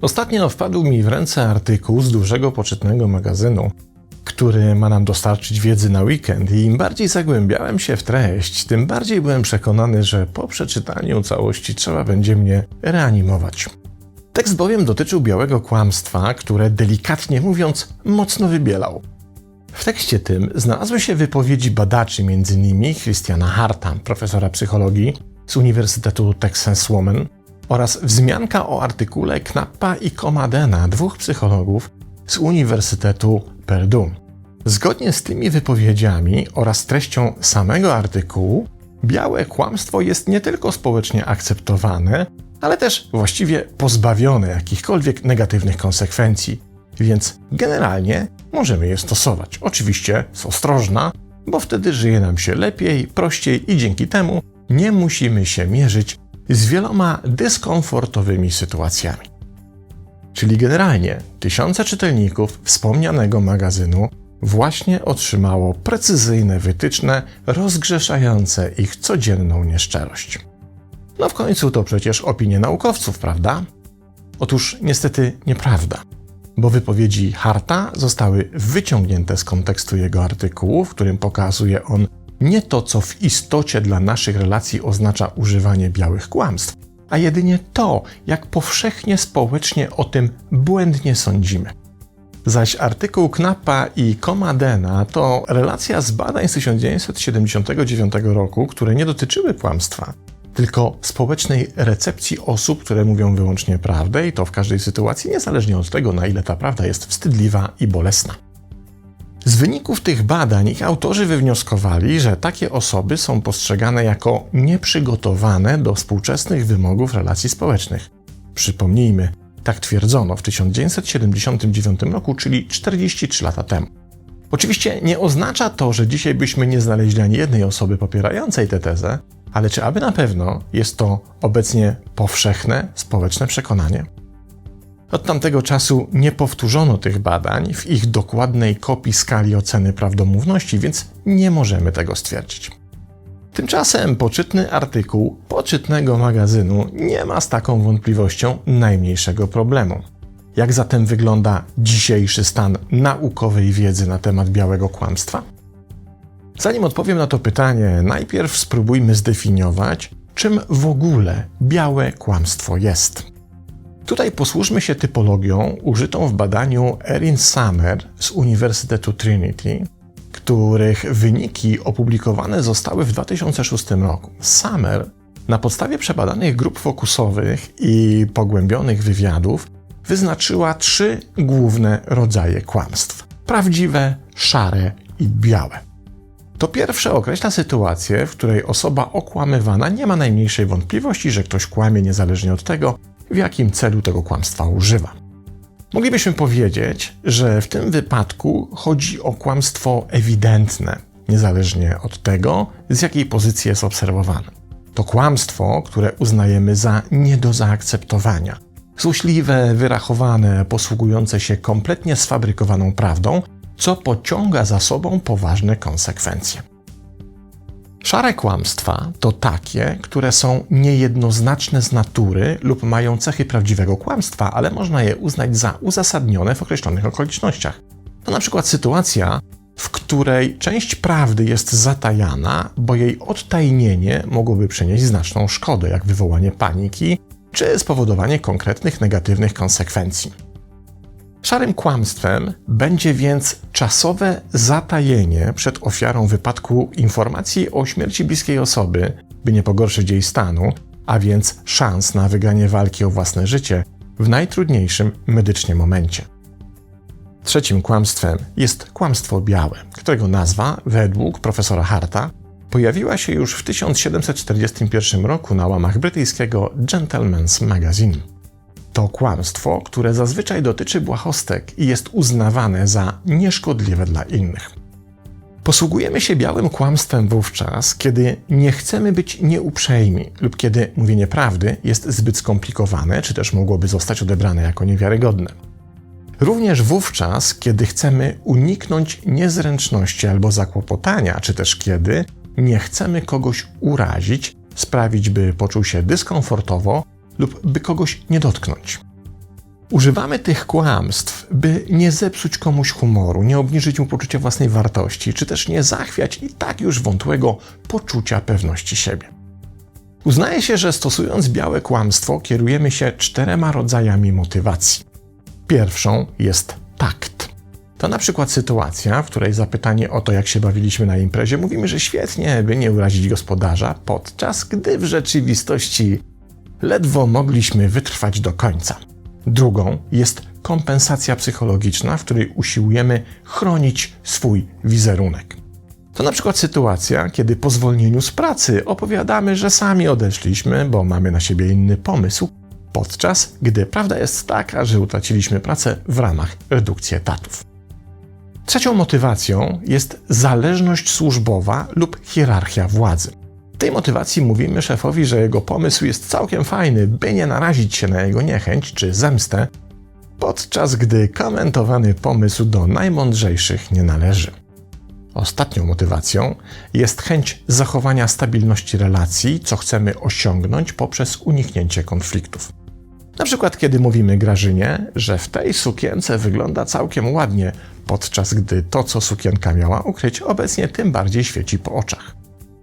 Ostatnio wpadł mi w ręce artykuł z dużego poczytnego magazynu, który ma nam dostarczyć wiedzy na weekend i im bardziej zagłębiałem się w treść, tym bardziej byłem przekonany, że po przeczytaniu całości trzeba będzie mnie reanimować. Tekst bowiem dotyczył białego kłamstwa, które delikatnie mówiąc mocno wybielał. W tekście tym znalazły się wypowiedzi badaczy, m.in. Christiana Harta, profesora psychologii z Uniwersytetu Texas Woman, oraz wzmianka o artykule Knappa i Comadena, dwóch psychologów z Uniwersytetu Purdue. Zgodnie z tymi wypowiedziami oraz treścią samego artykułu, białe kłamstwo jest nie tylko społecznie akceptowane, ale też właściwie pozbawione jakichkolwiek negatywnych konsekwencji, więc generalnie możemy je stosować. Oczywiście z ostrożna, bo wtedy żyje nam się lepiej, prościej i dzięki temu nie musimy się mierzyć z wieloma dyskomfortowymi sytuacjami. Czyli generalnie tysiące czytelników wspomnianego magazynu właśnie otrzymało precyzyjne wytyczne rozgrzeszające ich codzienną nieszczerość. No w końcu to przecież opinie naukowców, prawda? Otóż niestety nieprawda, bo wypowiedzi Harta zostały wyciągnięte z kontekstu jego artykułu, w którym pokazuje on nie to, co w istocie dla naszych relacji oznacza używanie białych kłamstw, a jedynie to, jak powszechnie społecznie o tym błędnie sądzimy. Zaś artykuł Knappa i Comadena to relacja z badań z 1979 roku, które nie dotyczyły kłamstwa, tylko społecznej recepcji osób, które mówią wyłącznie prawdę i to w każdej sytuacji, niezależnie od tego, na ile ta prawda jest wstydliwa i bolesna. Z wyników tych badań ich autorzy wywnioskowali, że takie osoby są postrzegane jako nieprzygotowane do współczesnych wymogów relacji społecznych. Przypomnijmy, tak twierdzono w 1979 roku, czyli 43 lata temu. Oczywiście nie oznacza to, że dzisiaj byśmy nie znaleźli ani jednej osoby popierającej tę tezę, ale czy aby na pewno jest to obecnie powszechne społeczne przekonanie? Od tamtego czasu nie powtórzono tych badań w ich dokładnej kopii skali oceny prawdomówności, więc nie możemy tego stwierdzić. Tymczasem poczytny artykuł poczytnego magazynu nie ma z taką wątpliwością najmniejszego problemu. Jak zatem wygląda dzisiejszy stan naukowej wiedzy na temat białego kłamstwa? Zanim odpowiem na to pytanie, najpierw spróbujmy zdefiniować, czym w ogóle białe kłamstwo jest. Tutaj posłużmy się typologią użytą w badaniu Erin Summer z Uniwersytetu Trinity, których wyniki opublikowane zostały w 2006 roku. Summer na podstawie przebadanych grup fokusowych i pogłębionych wywiadów wyznaczyła trzy główne rodzaje kłamstw: prawdziwe, szare i białe. To pierwsze określa sytuację, w której osoba okłamywana nie ma najmniejszej wątpliwości, że ktoś kłamie niezależnie od tego, w jakim celu tego kłamstwa używa. Moglibyśmy powiedzieć, że w tym wypadku chodzi o kłamstwo ewidentne, niezależnie od tego, z jakiej pozycji jest obserwowane. To kłamstwo, które uznajemy za nie do zaakceptowania. Złośliwe, wyrachowane, posługujące się kompletnie sfabrykowaną prawdą, co pociąga za sobą poważne konsekwencje. Szare kłamstwa to takie, które są niejednoznaczne z natury lub mają cechy prawdziwego kłamstwa, ale można je uznać za uzasadnione w określonych okolicznościach. To na przykład sytuacja, w której część prawdy jest zatajana, bo jej odtajnienie mogłoby przynieść znaczną szkodę, jak wywołanie paniki czy spowodowanie konkretnych negatywnych konsekwencji. Szarym kłamstwem będzie więc czasowe zatajenie przed ofiarą wypadku informacji o śmierci bliskiej osoby, by nie pogorszyć jej stanu, a więc szans na wygranie walki o własne życie w najtrudniejszym medycznie momencie. Trzecim kłamstwem jest kłamstwo białe, którego nazwa, według profesora Harta, pojawiła się już w 1741 roku na łamach brytyjskiego Gentleman's Magazine. To kłamstwo, które zazwyczaj dotyczy błahostek i jest uznawane za nieszkodliwe dla innych. Posługujemy się białym kłamstwem wówczas, kiedy nie chcemy być nieuprzejmi lub kiedy mówienie prawdy jest zbyt skomplikowane, czy też mogłoby zostać odebrane jako niewiarygodne. Również wówczas, kiedy chcemy uniknąć niezręczności albo zakłopotania, czy też kiedy nie chcemy kogoś urazić, sprawić, by poczuł się dyskomfortowo lub by kogoś nie dotknąć. Używamy tych kłamstw, by nie zepsuć komuś humoru, nie obniżyć mu poczucia własnej wartości, czy też nie zachwiać i tak już wątłego poczucia pewności siebie. Uznaje się, że stosując białe kłamstwo, kierujemy się czterema rodzajami motywacji. Pierwszą jest takt. To na przykład sytuacja, w której zapytanie o to, jak się bawiliśmy na imprezie, mówimy, że świetnie, by nie urazić gospodarza, podczas gdy w rzeczywistości ledwo mogliśmy wytrwać do końca. Drugą jest kompensacja psychologiczna, w której usiłujemy chronić swój wizerunek. To na przykład sytuacja, kiedy po zwolnieniu z pracy opowiadamy, że sami odeszliśmy, bo mamy na siebie inny pomysł, podczas gdy prawda jest taka, że utraciliśmy pracę w ramach redukcji etatów. Trzecią motywacją jest zależność służbowa lub hierarchia władzy. Tej motywacji mówimy szefowi, że jego pomysł jest całkiem fajny, by nie narazić się na jego niechęć czy zemstę, podczas gdy komentowany pomysł do najmądrzejszych nie należy. Ostatnią motywacją jest chęć zachowania stabilności relacji, co chcemy osiągnąć poprzez uniknięcie konfliktów. Na przykład, kiedy mówimy Grażynie, że w tej sukience wygląda całkiem ładnie, podczas gdy to, co sukienka miała ukryć, obecnie tym bardziej świeci po oczach.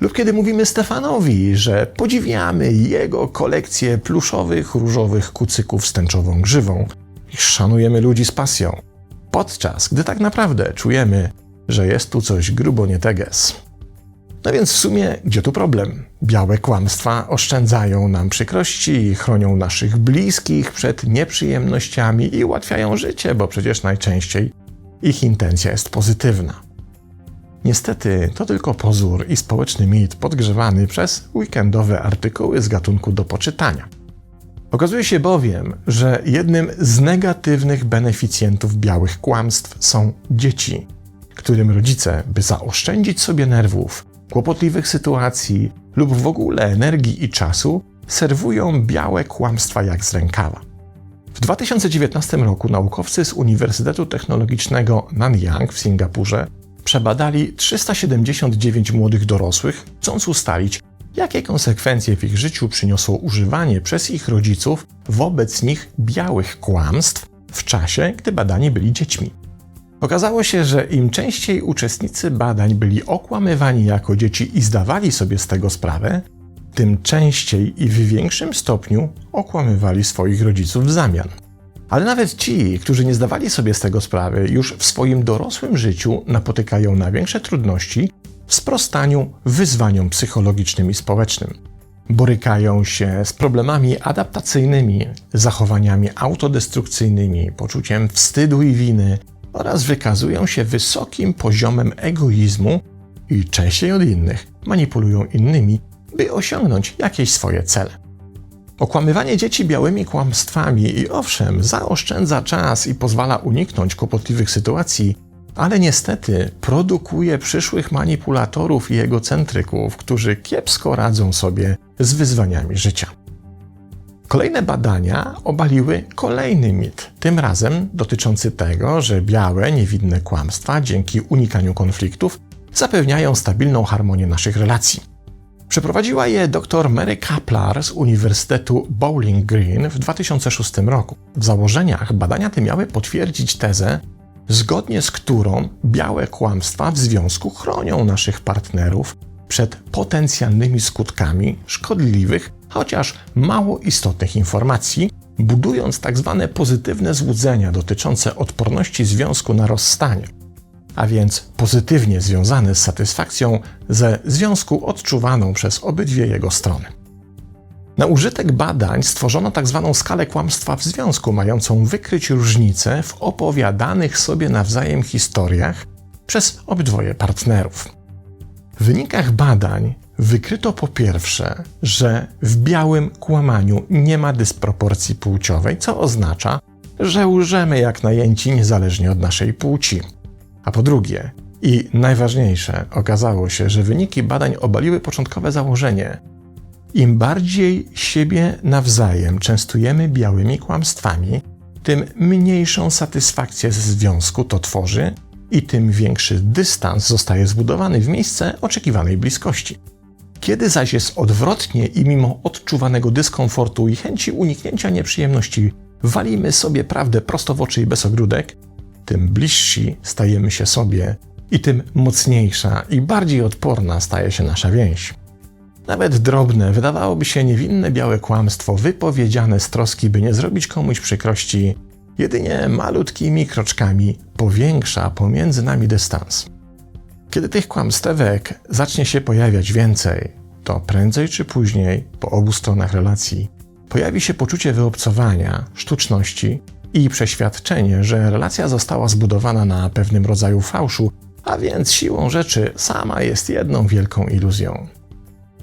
Lub kiedy mówimy Stefanowi, że podziwiamy jego kolekcję pluszowych, różowych kucyków z tęczową grzywą i szanujemy ludzi z pasją, podczas gdy tak naprawdę czujemy, że jest tu coś grubo nie teges. No więc w sumie, gdzie tu problem? Białe kłamstwa oszczędzają nam przykrości, chronią naszych bliskich przed nieprzyjemnościami i ułatwiają życie, bo przecież najczęściej ich intencja jest pozytywna. Niestety to tylko pozór i społeczny mit podgrzewany przez weekendowe artykuły z gatunku do poczytania. Okazuje się bowiem, że jednym z negatywnych beneficjentów białych kłamstw są dzieci, którym rodzice, by zaoszczędzić sobie nerwów, kłopotliwych sytuacji lub w ogóle energii i czasu, serwują białe kłamstwa jak z rękawa. W 2019 roku naukowcy z Uniwersytetu Technologicznego Nanyang w Singapurze przebadali 379 młodych dorosłych, chcąc ustalić, jakie konsekwencje w ich życiu przyniosło używanie przez ich rodziców wobec nich białych kłamstw w czasie, gdy badani byli dziećmi. Okazało się, że im częściej uczestnicy badań byli okłamywani jako dzieci i zdawali sobie z tego sprawę, tym częściej i w większym stopniu okłamywali swoich rodziców w zamian. Ale nawet ci, którzy nie zdawali sobie z tego sprawy, już w swoim dorosłym życiu napotykają na większe trudności w sprostaniu wyzwaniom psychologicznym i społecznym. Borykają się z problemami adaptacyjnymi, zachowaniami autodestrukcyjnymi, poczuciem wstydu i winy oraz wykazują się wysokim poziomem egoizmu i częściej od innych manipulują innymi, by osiągnąć jakieś swoje cele. Okłamywanie dzieci białymi kłamstwami i owszem, zaoszczędza czas i pozwala uniknąć kłopotliwych sytuacji, ale niestety produkuje przyszłych manipulatorów i egocentryków, którzy kiepsko radzą sobie z wyzwaniami życia. Kolejne badania obaliły kolejny mit, tym razem dotyczący tego, że białe, niewinne kłamstwa dzięki unikaniu konfliktów zapewniają stabilną harmonię naszych relacji. Przeprowadziła je dr Mary Kaplar z Uniwersytetu Bowling Green w 2006 roku. W założeniach badania te miały potwierdzić tezę, zgodnie z którą białe kłamstwa w związku chronią naszych partnerów przed potencjalnymi skutkami szkodliwych, chociaż mało istotnych informacji, budując tak zwane pozytywne złudzenia dotyczące odporności związku na rozstanie a więc pozytywnie związany z satysfakcją ze związku odczuwaną przez obydwie jego strony. Na użytek badań stworzono tzw. Tak skalę kłamstwa w związku, mającą wykryć różnice w opowiadanych sobie nawzajem historiach przez obydwoje partnerów. W wynikach badań wykryto po pierwsze, że w białym kłamaniu nie ma dysproporcji płciowej, co oznacza, że łżemy jak najęci niezależnie od naszej płci. A po drugie, i najważniejsze, okazało się, że wyniki badań obaliły początkowe założenie. Im bardziej siebie nawzajem częstujemy białymi kłamstwami, tym mniejszą satysfakcję ze związku to tworzy i tym większy dystans zostaje zbudowany w miejsce oczekiwanej bliskości. Kiedy zaś jest odwrotnie i mimo odczuwanego dyskomfortu i chęci uniknięcia nieprzyjemności walimy sobie prawdę prosto w oczy i bez ogródek, tym bliżsi stajemy się sobie i tym mocniejsza i bardziej odporna staje się nasza więź. Nawet drobne, wydawałoby się niewinne białe kłamstwo, wypowiedziane z troski, by nie zrobić komuś przykrości, jedynie malutkimi kroczkami powiększa pomiędzy nami dystans. Kiedy tych kłamstewek zacznie się pojawiać więcej, to prędzej czy później, po obu stronach relacji, pojawi się poczucie wyobcowania, sztuczności i przeświadczenie, że relacja została zbudowana na pewnym rodzaju fałszu, a więc siłą rzeczy sama jest jedną wielką iluzją.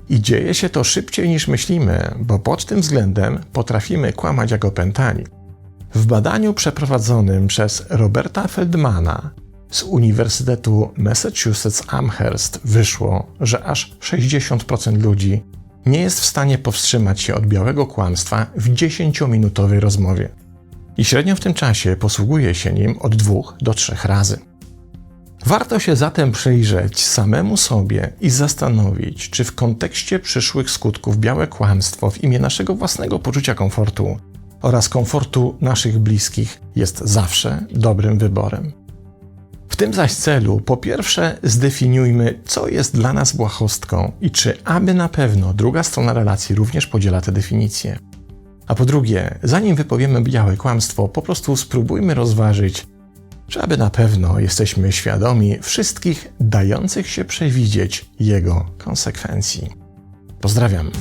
I dzieje się to szybciej niż myślimy, bo pod tym względem potrafimy kłamać jak opętani. W badaniu przeprowadzonym przez Roberta Feldmana z Uniwersytetu Massachusetts Amherst wyszło, że aż 60% ludzi nie jest w stanie powstrzymać się od białego kłamstwa w 10-minutowej rozmowie. I średnio w tym czasie posługuje się nim od dwóch do trzech razy. Warto się zatem przyjrzeć samemu sobie i zastanowić, czy w kontekście przyszłych skutków białe kłamstwo w imię naszego własnego poczucia komfortu oraz komfortu naszych bliskich jest zawsze dobrym wyborem. W tym zaś celu, po pierwsze, zdefiniujmy, co jest dla nas błahostką i czy aby na pewno druga strona relacji również podziela tę definicję. A po drugie, zanim wypowiemy białe kłamstwo, po prostu spróbujmy rozważyć, czy aby na pewno jesteśmy świadomi wszystkich dających się przewidzieć jego konsekwencji. Pozdrawiam.